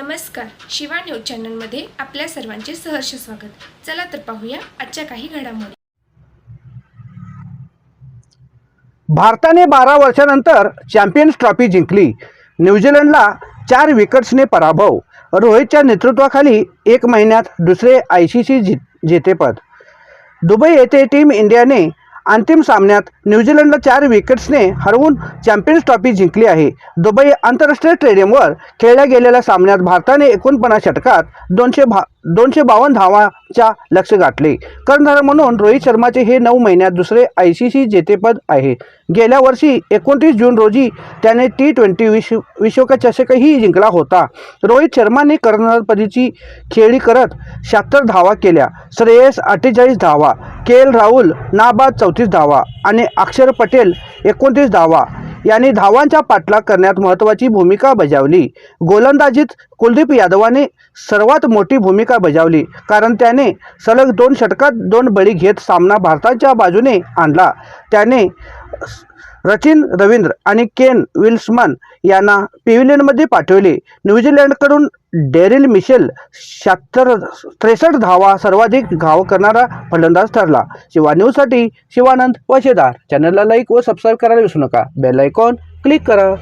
नमस्कार शिवा न्यूज चॅनलमध्ये आपल्या सर्वांचे सहर्ष स्वागत. चला तर पाहूया आजच्या काही घडामोडी. भारताने बारा वर्षानंतर चॅम्पियन्स ट्रॉफी जिंकली. न्यूझीलंडला चार विकेट्सने पराभव. रोहितच्या नेतृत्वाखाली एक महिन्यात दुसरे आय सी सी जी जेतेपद. दुबई येथे टीम इंडियाने अंतिम सामन्यात न्यूझीलंडला चार विकेट्सने हरवून चॅम्पियन्स ट्रॉफी जिंकली आहे. दुबई आंतरराष्ट्रीय स्टेडियमवर खेळल्या गेलेल्या सामन्यात भारताने एकोणपन्नास षटकात दोनशे भा दोनशे बावन्न धावाच्या लक्ष गाठले. कर्णधार म्हणून रोहित शर्माचे हे नऊ महिन्यात दुसरे आय सी सी जेतेपद आहे. गेल्या वर्षी एकोणतीस जून रोजी त्याने टी ट्वेंटी विश्व विश्वचषकही चषकही जिंकला होता. रोहित शर्माने कर्णधारपदीची खेळी करत शहात्तर धावा केल्या. श्रेयस अठ्ठेचाळीस धावा के एल राहुल नाबाद चौतीस धावा आणि अक्षर पटेल एकोणतीस धावा. यांनी धावांचा पाठलाग करण्यात महत्त्वाची भूमिका बजावली. गोलंदाजीत कुलदीप यादवाने सर्वात मोठी भूमिका बजावली कारण त्याने सलग दोन षटकात दोन बळी घेत सामना भारताच्या बाजूने आणला. त्याने रचिन रवींद्र आणि केन विल्समन यांना पिव्हिलियनमध्ये पाठवले. न्यूझीलंडकडून डेरिल मिशेल शहात्तर त्रेसष्ट धावा सर्वाधिक धाव करणारा फलंदाज ठरला. शिवा न्यूजसाठी शिवानंद वशेदार. चॅनलला लाईक व सबस्क्राईब करायला विसरू नका. बेल आयकॉन क्लिक करा.